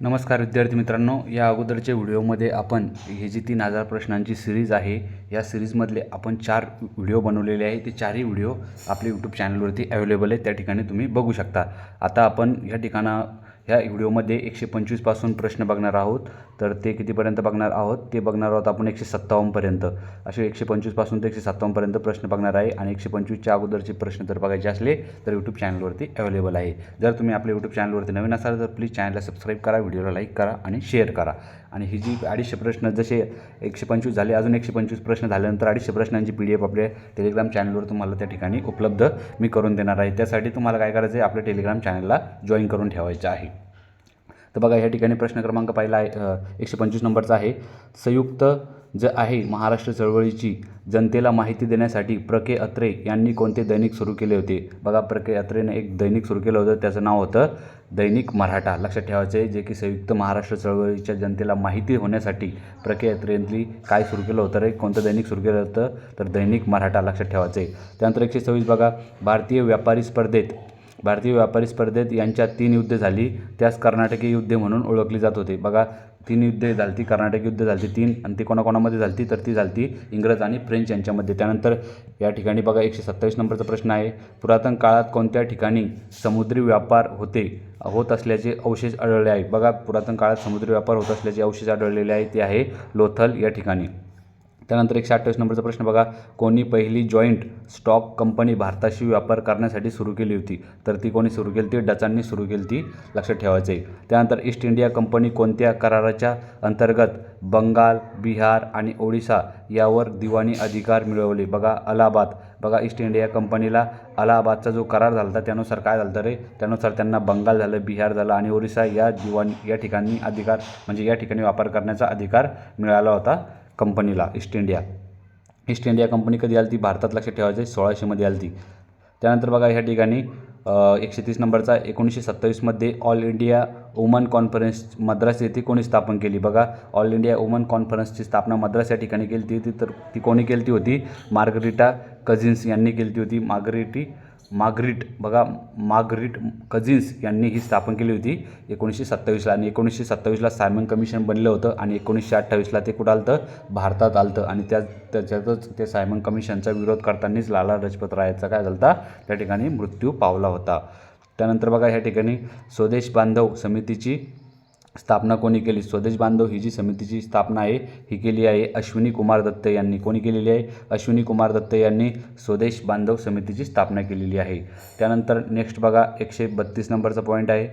नमस्कार विद्यार्थी मित्रांनो या अगोदरच्या व्हिडिओमध्ये आपण हे जी तीन हजार प्रश्नांची सिरीज आहे या सिरीजमधले आपण चार व्हिडिओ बनवलेले आहे ते चारही व्हिडिओ आपल्या यूट्यूब चॅनलवरती अवेलेबल आहे त्या ठिकाणी तुम्ही बघू शकता. आता आपण या ठिकाणा ह्या व्हिडिओमध्ये एकशे पंचवीसपासून प्रश्न बघणार आहोत. तर ते कितीपर्यंत बघणार आहोत? ते बघणार आहोत आपण एकशे सत्तावन्नपर्यंत असे एकशे पंचवीसपासून ते एकशे सत्तावन्नपर्यंत प्रश्न बघणार आहे आणि एकशे पंचवीसच्या अगोदरचे प्रश्न जर बघायचे असले तर यूट्यूब चॅनलवरती अवेलेबल आहे. जर तुम्ही आपल्या यूट्यूब चॅनलवरती नवीन असाल तर प्लीज चॅनलला सबस्क्राईब करा व्हिडिओला लाईक करा आणि शेअर करा. आणि ही जी अडीचशे प्रश्न जसे एकशे पंचवीस झाले अजून एकशे पंचवीस प्रश्न झाल्यानंतर अडीचशे प्रश्नांची पी डी एफ आपल्या टेलिग्राम चॅनलवर तुम्हाला त्या ठिकाणी उपलब्ध मी करून देणार आहे. त्यासाठी तुम्हाला काय करायचं आहे आपल्या टेलिग्राम चॅनलला जॉईन करून ठेवायचं आहे. तर बघा या ठिकाणी प्रश्न क्रमांक पहिला आहे एकशे पंचवीस नंबरचा आहे. संयुक्त ज आहे महाराष्ट्र चळवळीची जनतेला माहिती देण्यासाठी प्र के अत्रे यांनी कोणते दैनिक सुरू केले होते? बघा प्र के अत्रेने एक दैनिक सुरू केलं होतं त्याचं नाव होतं दैनिक मराठा. लक्षात ठेवायचं आहे जे की संयुक्त महाराष्ट्र चळवळीच्या जनतेला माहिती होण्यासाठी प्र के अत्रेंनी काय सुरू केलं होतं रे? कोणतं दैनिक सुरू केलं होतं? तर दैनिक मराठा लक्षात ठेवायचं आहे. त्यानंतर एकशे सव्वीस बघा भारतीय व्यापारी स्पर्धेत भारतीय व्यापारी स्पर्धेत यांच्यात तीन युद्धे झाली. त्यास कर्नाटकी युद्धे म्हणून ओळखली जात होते. बघा तीन युद्धे झालती कर्नाटक युद्ध झालती तीन आणि ती कोणाकोणामध्ये झालती? तर ती झालती इंग्रज आणि फ्रेंच यांच्यामध्ये. त्यानंतर या ठिकाणी बघा एकशे सत्तावीस नंबरचा प्रश्न आहे. पुरातन काळात कोणत्या ठिकाणी समुद्री व्यापार होते होत असल्याचे अवशेष आढळले आहे बघा पुरातन काळात समुद्री व्यापार होत असल्याचे अवशेष आढळलेले आहे. ते आहे लोथल या ठिकाणी. त्यानंतर एकशे अठ्ठावीस नंबरचा प्रश्न बघा. कोणी पहिली जॉईंट स्टॉक कंपनी भारताशी व्यापार करण्यासाठी सुरू केली होती? तर ती कोणी सुरू केली? ती डचांनी सुरू केली ती लक्षात ठेवायचं आहे त्यानंतर ईस्ट इंडिया कंपनी कोणत्या कराराच्या अंतर्गत बंगाल बिहार आणि ओडिशा यावर दिवाणी अधिकार मिळवले? बघा अलाहाबाद. बघा ईस्ट इंडिया कंपनीला अलाहाबादचा जो करार झाला होता त्यानुसार काय झालं तर रे? त्यानुसार त्यांना बंगाल झालं बिहार झालं आणि ओरिसा या दिवाणी या ठिकाणी अधिकार म्हणजे या ठिकाणी वापर करण्याचा अधिकार मिळाला होता. कंपनीला East India. East India company कधी आली ती भारतात लक्षात ठेवायचं सोळाशेमध्ये आली ती त्यानंतर बघा ह्या ठिकाणी एकशे तीस नंबरचा एकोणीसशे सत्तावीसमध्ये All India woman conference Madras येथे कोणी स्थापन केली? बघा ऑल इंडिया वुमन कॉन्फरन्सची स्थापना मद्रास या ठिकाणी केली होती तर ती कोणी केली होती? मार्गरिटा कझिन्स यांनी केली होती. मार्गरिटी मार्गरिट बघा मार्गरिट कझिन्स यांनी ही स्थापन केली होती. एकोणीसशे सत्तावीसला आणि एकोणीसशे सत्तावीसला सायमन कमिशन बनलं होतं आणि एकोणीसशे अठ्ठावीसला ते कुठं आलं भारतात आलं आणि त्या त्याच्यातच ते सायमन कमिशनचा विरोध करतानाच लाला लजपत रायाचा काय झाला होता त्या ठिकाणी मृत्यू पावला होता. त्यानंतर बघा ह्या ठिकाणी स्वदेश बांधव समितीची स्थापना कोणी केली? स्वदेश बांधव ही जी समितीची स्थापना आहे ही केली आहे अश्विनी कुमार दत्त यांनी. कोणी केलेली आहे? अश्विनी कुमार दत्त यांनी स्वदेश बांधव समितीची स्थापना केलेली आहे. त्यानंतर नेक्स्ट बघा एकशे बत्तीस नंबरचा पॉईंट आहे.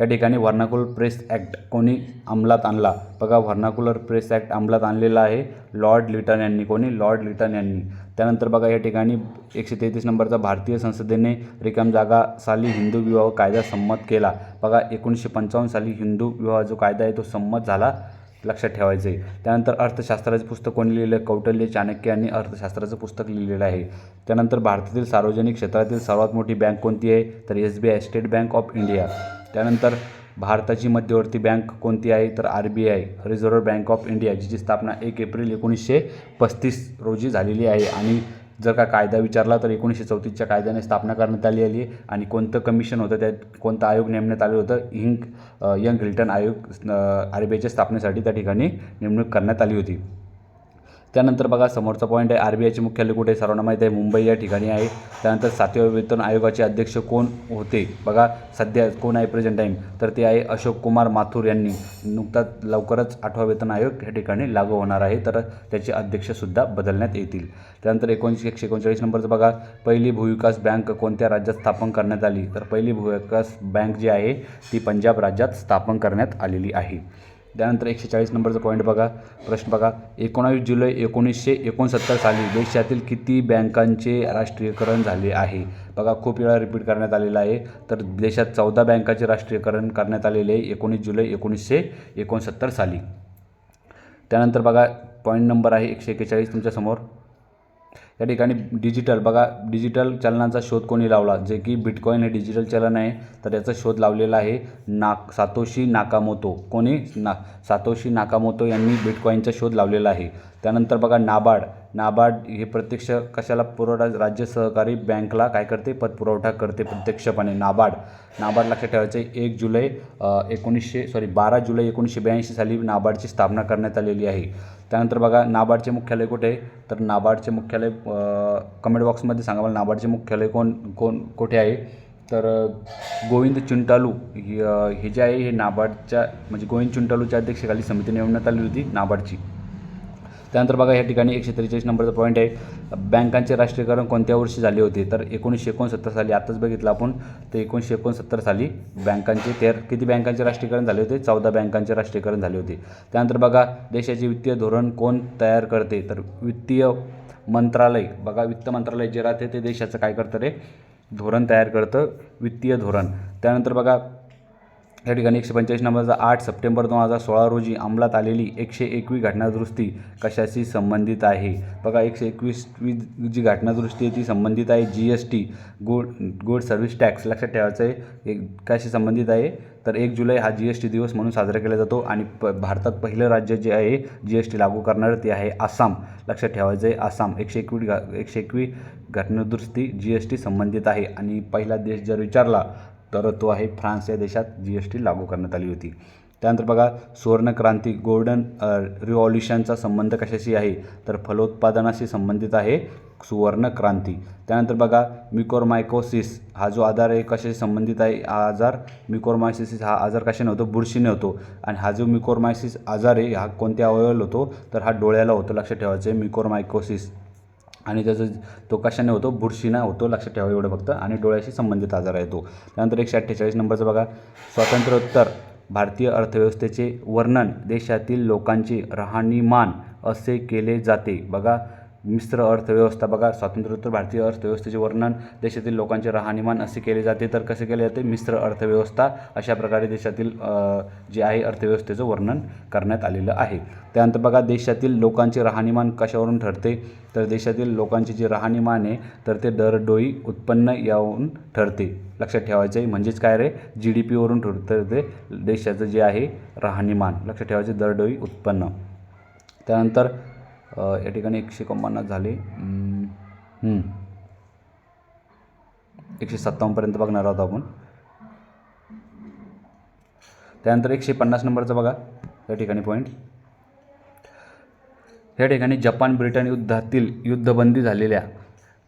या ठिकाणी व्हर्नाकुलर प्रेस ॲक्ट कोणी अंमलात आणला? बघा व्हर्नाकुलर प्रेस ॲक्ट अंमलात आणलेला आहे लॉर्ड लिटन यांनी. कोणी? लॉर्ड लिटन यांनी. त्यानंतर बघा या ठिकाणी एकशे तेहतीस नंबरचा भारतीय संसदेने रिकाम जागा साली हिंदू विवाह कायदा संमत केला. बघा एकोणीसशे पंचावन्न साली हिंदू विवाह जो कायदा आहे तो संमत झाला लक्षात ठेवायचं आहे. त्यानंतर अर्थशास्त्राचे पुस्तक कोणी लिहिलं? आहे कौटल्य चाणक्य यांनी अर्थशास्त्राचं पुस्तक लिहिलेलं आहे. त्यानंतर भारतातील सार्वजनिक क्षेत्रातील सर्वात मोठी बँक कोणती आहे? तर S B I State Bank of India. त्यानंतर भारताची मध्यवर्ती बँक कोणती आहे? तर R B I Reserve Bank of India जिची स्थापना एक एप्रिल एकोणीसशे पस्तीस रोजी झालेली आहे. आणि जर का कायदा विचारला तर एकोणीसशे चौतीसच्या कायद्याने स्थापना करण्यात आली आली आणि कोणतं कमिशन होतं? त्यात कोणतं आयोग नेमण्यात आलं होतं? हिंग यंग हिल्टन आयोग आर बी आयच्या स्थापनेसाठी त्या ठिकाणी नेमणूक करण्यात आली होती. त्यानंतर बघा समोरचा पॉईंट आहे. आर बी आयचे मुख्यालय कुठे सर्वांना माहीत आहे. मुंबई या ठिकाणी आहे. त्यानंतर सातव्या वेतन आयोगाचे अध्यक्ष कोण होते? बघा सध्या कोण आहे प्रेझेंट टाईम तर ते आहे अशोक कुमार माथुर यांनी. नुकताच लवकरच आठवा वेतन आयोग या ठिकाणी लागू होणार आहे. तर त्याचे अध्यक्षसुद्धा बदलण्यात येतील. त्यानंतर एकोणीसशे एकशे एकोणचाळीस नंबरचं बघा. पहिली भूविकास बँक कोणत्या राज्यात स्थापन करण्यात आली? तर पहिली भूविकास बँक जी आहे ती पंजाब राज्यात स्थापन करण्यात आलेली आहे. त्यानंतर एकशे चाळीस नंबरचा पॉईंट बघा. प्रश्न बघा. एकोणावीस जुलै एकोणीसशे एकोणसत्तर साली देशातील किती बँकांचे राष्ट्रीयकरण झाले आहे? बघा खूप वेळा रिपीट करण्यात आलेलं आहे. तर देशात चौदा बँकाचे राष्ट्रीयकरण करण्यात आलेले आहे एकोणीस जुलै एकोणीसशे एकोणसत्तर साली. त्यानंतर बघा पॉईंट नंबर आहे एकशे एक्केचाळीस तुमच्यासमोर. त्या ठिकाणी डिजिटल बघा डिजिटल चलनाचा शोध कोणी लावला? जे की बिटकॉईन हे डिजिटल चलन आहे तर याचा शोध लावलेला आहे नाक सातोशी नाकामोतो. कोणी? ना सातोशी नाकामोतो यांनी बिटकॉईनचा शोध लावलेला आहे. त्यानंतर बघा नाबार्ड. नाबार्ड हे प्रत्यक्ष कशाला पुरवठा? राज्य सहकारी बँकला काय करते? पतपुरवठा करते प्रत्यक्षपणे नाबार्ड. नाबार्ड लक्षात ठेवायचं आहे एक जुलै एकोणीसशे सॉरी बारा जुलै एकोणीसशे ब्याऐंशी साली नाबार्डची स्थापना करण्यात आलेली आहे. त्यानंतर बघा नाबार्डचे मुख्यालय कुठे? आहे तर नाबार्डचे मुख्यालय कमेंट बॉक्समध्ये सांगा मला नाबार्डचे मुख्यालय कोण कोण कुठे आहे? तर गोविंद चुंटालू हे जे आहे हे नाबार्डच्या म्हणजे गोविंद चुंटालूच्या अध्यक्षखाली समिती नेमण्यात आली होती नाबार्डची. त्यानंतर बघा या ठिकाणी एकशे त्रेचाळीस नंबरचा पॉईंट आहे. बँकांचे राष्ट्रीयकरण कोणत्या वर्षी झाले होते? तर एकोणीसशे एकोणसत्तर साली आत्ताच बघितलं आपण तर एकोणीसशे एकोणसत्तर साली बँकांचे तेर किती बँकांचे राष्ट्रीयकरण झाले होते? चौदा बँकांचे राष्ट्रीयकरण झाले होते. त्यानंतर बघा देशाचे वित्तीय धोरण कोण तयार करते? तर वित्तीय मंत्रालय बघा वित्त मंत्रालय जे राहते ते देशाचं काय करतं रे? धोरण तयार करतं वित्तीय धोरण. त्यानंतर बघा या ठिकाणी एकशे पंच्याऐंशी नंबरचा आठ सप्टेंबर दोन हजार सोळा रोजी अंमलात आलेली एकशे एकवी घटनादुरुस्ती कशाशी संबंधित आहे? बघा एकशे एकवीसवी जी घटनादुरुस्ती आहे ती संबंधित आहे G S T good good service tax. लक्षात ठेवायचं आहे एक कशी संबंधित आहे? तर एक जुलै हा जी एस टी दिवस म्हणून साजरा केला जातो आणि प भारतात पहिलं राज्य जे आहे जी एस टी लागू करणारं ते आहे आसाम. लक्षात ठेवायचं आहे आसाम. एकशे एकवी घा एकशे एकवी घटनादुरुस्ती जी एस टी संबंधित आहे. आणि पहिला देश जर विचारला तर तो आहे फ्रान्स या देशात जी एस टी लागू करण्यात आली होती. त्यानंतर बघा सुवर्णक्रांती गोल्डन रिव्हॉल्युशनचा संबंध कशाशी आहे? तर फलोत्पादनाशी संबंधित आहे सुवर्णक्रांती. त्यानंतर बघा मिकोरमायकोसिस हा जो आजार आहे कशाशी संबंधित आहे? हा आजार मिकोरमायसिस हा आजार कशाने होतो? बुरशीने होतो. आणि हा जो मिकोरमायसिस आजार आहे हा कोणत्या अवयवाला होतो? तर हा डोळ्याला होतो लक्षात ठेवायचं आहे मिकोरमायकोसिस. आणि त्याचं तो कशाने होतो? बुरशीना होतो लक्षात ठेवा एवढं फक्त. आणि डोळ्याशी संबंधित आजार आहे तो. त्यानंतर एकशे अठ्ठेचाळीस नंबरचं बघा. स्वातंत्र्योत्तर भारतीय अर्थव्यवस्थेचे वर्णन देशातील लोकांचे राहणीमान असे केले जाते. बघा मिश्र अर्थव्यवस्था बघा स्वातंत्र्योत्तर भारतीय अर्थव्यवस्थेचे वर्णन देशातील लोकांचे राहणीमान असे केले जाते. तर कसे केले जाते? मिश्र अर्थव्यवस्था अशा प्रकारे देशातील जे आहे अर्थव्यवस्थेचं वर्णन करण्यात आलेलं आहे. त्यानंतर बघा देशातील लोकांचे राहणीमान कशावरून ठरते? तर देशातील लोकांचे जे राहणीमान आहे तर ते दरडोई उत्पन्न यावरून ठरते. लक्षात ठेवायचं आहे म्हणजेच काय रे? जी डी पीवरून ठरते देशाचं जे आहे राहणीमान. लक्षात ठेवायचे दरडोई उत्पन्न. त्यानंतर या ठिकाणी एकशे एकोणपन्नास झाले. एकशे सत्तावन्नपर्यंत बघणार आहोत आपण. त्यानंतर एकशे पन्नास नंबरचा बघा या ठिकाणी पॉईंट या ठिकाणी जपान ब्रिटन युद्धातील युद्धबंदी झालेल्या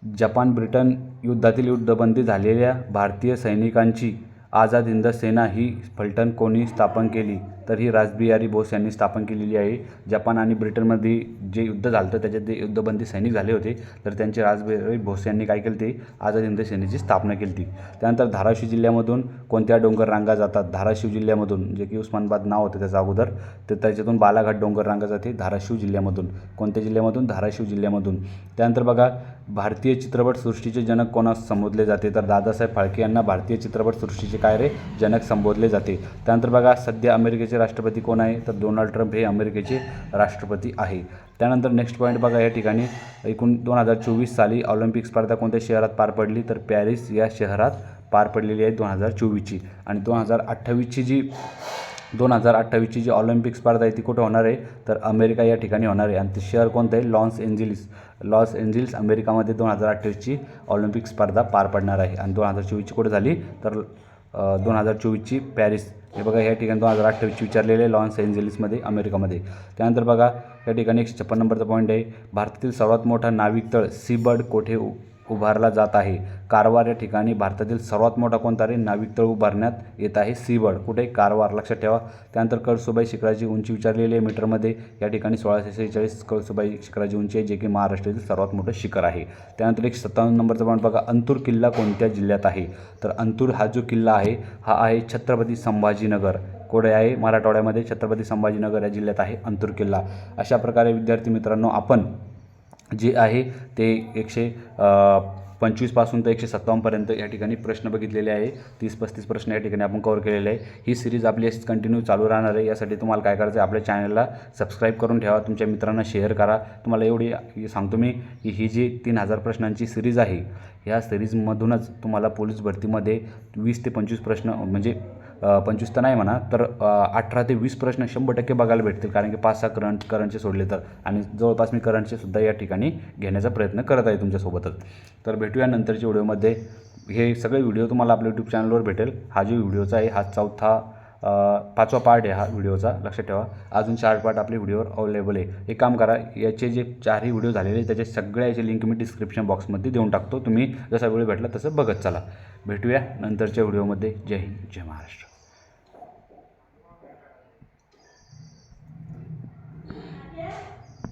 जपान ब्रिटन युद्धातील युद्धबंदी झालेल्या भारतीय सैनिकांची आझाद हिंद सेना ही फलटण कोणी स्थापन केली? तर ही रासबिहारी बोस यांनी स्थापन केलेली आहे. जपान आणि ब्रिटनमध्ये जे युद्ध झालं होतं त्याच्यात ते युद्धबंदी सैनिक झाले होते तर त्यांचे रासबिहारी बोस यांनी काय केलं ते? आझाद हिंद सेनेची स्थापना केली होती. त्यानंतर धाराशिव जिल्ह्यामधून कोणत्या डोंगर रांगा जातात? धाराशिव जिल्ह्यामधून जे की उस्मानाबाद नाव होतं त्याचा अगोदर तर त्याच्यातून बालाघाट डोंगर रांगा जाते धाराशिव जिल्ह्यामधून. कोणत्या जिल्ह्यामधून? धाराशिव जिल्ह्यामधून. त्यानंतर बघा भारतीय चित्रपटसृष्टीचे जनक कोणास संबोधले जाते? तर दादासाहेब फाळके यांना भारतीय चित्रपटसृष्टीचे काय रे? जनक संबोधले जाते. त्यानंतर बघा सध्या अमेरिकेचे राष्ट्रपती कोण आहे? तर डोनाल्ड ट्रम्प हे अमेरिकेचे राष्ट्रपती आहे. त्यानंतर नेक्स्ट पॉईंट बघा या ठिकाणी. एकूण दोन हजार चोवीस साली ऑलिम्पिक स्पर्धा कोणत्या शहरात पार पडली? तर पॅरिस या शहरात पार पडलेली आहे दोन हजार चोवीसची. आणि दोन हजार अठ्ठावीसची जी दोन हजार अठ्ठावीसची जी ऑलिम्पिक स्पर्धा आहे ती कुठं होणार आहे? तर अमेरिका या ठिकाणी होणार आहे. आणि ते शहर कोणतं आहे? Los Angeles. लॉस एंजिल्स अमेरिकामध्ये दोन हजार अठ्ठावीसची ऑलिम्पिक स्पर्धा पार पडणार आहे. आणि दोन हजार चोवीसची कुठे झाली? तर दोन हजार चोवीसची पॅरिस. हे बघा या ठिकाणी दोन हजार अठ्ठावीसची विचारलेले आहे लॉस एंजेलिसमध्ये अमेरिकामध्ये. त्यानंतर बघा या ठिकाणी एकशे छप्पन नंबरचा पॉईंट आहे. भारतातील सर्वात मोठा नाविक तळ सीबर्ड कोठे? उभारला जात आहे. कारवार या ठिकाणी भारतातील सर्वात मोठा कोणता रे? नाविक तळ उभारण्यात येत आहे. सीबड कुठे कारवार लक्षात ठेवा. त्यानंतर कळसुबाई शिखराची उंची विचारलेली आहे. मीटरमध्ये या ठिकाणी सोळाशे सेहेचाळीस कळसुबाई शिखराची उंची आहे जे की महाराष्ट्रातील सर्वात मोठं शिखर आहे. त्यानंतर एक सत्तावन्न नंबरचा पॉईंट बघा. अंतूर किल्ला कोणत्या जिल्ह्यात आहे? तर अंतूर हा जो किल्ला आहे हा आहे छत्रपती संभाजीनगर. कोडे आहे? मराठवाड्यामध्ये छत्रपती संभाजीनगर या जिल्ह्यात आहे अंतूर किल्ला. अशा प्रकारे विद्यार्थी मित्रांनो आपण जे आहे ते एकशे पंचवीसपासून तर एकशे सत्तावन्नपर्यंत या ठिकाणी प्रश्न बघितलेले आहे. तीस पस्तीस प्रश्न या ठिकाणी आपण कवर केलेले आहे. ही सिरीज आपली अशीच कंटिन्यू चालू राहणार आहे. यासाठी तुम्हाला काय करायचं आहे आपल्या चॅनलला सबस्क्राईब करून ठेवा. तुमच्या मित्रांना शेअर करा. तुम्हाला एवढी सांगतो मी की ही जी तीन हजार प्रश्नांची सिरीज आहे ह्या सिरीजमधूनच तुम्हाला पोलीस भरतीमध्ये वीस ते पंचवीस प्रश्न म्हणजे पंचवीस तर नाही म्हणा तर अठरा ते वीस प्रश्न शंभर टक्के बघायला भेटतील कारण की पाच सहा करंट करंटचे सोडले तर. आणि जवळपास मी करंटचे सुद्धा या ठिकाणी घेण्याचा प्रयत्न करत आहे तुमच्यासोबतच. तर भेटूया नंतरच्या व्हिडिओमध्ये. हे सगळे व्हिडिओ तुम्हाला आपल्या यूट्यूब चॅनलवर भेटेल. हा जो व्हिडिओचा आहे हा चौथा पाचवा पार्ट आहे हा व्हिडिओचा लक्षात ठेवा. अजून चार पार्ट आपल्या व्हिडिओवर अवेलेबल आहे. एक काम करा याचे जे चारही व्हिडिओ झालेले आहेत, त्याचे सगळ्या याचे लिंक मी डिस्क्रिप्शन बॉक्समध्ये देऊन टाकतो. तुम्ही जसा वेळ भेटला तसं बघत चला. भेटूया नंतरच्या व्हिडिओमध्ये जय हिंद जय महाराष्ट्र.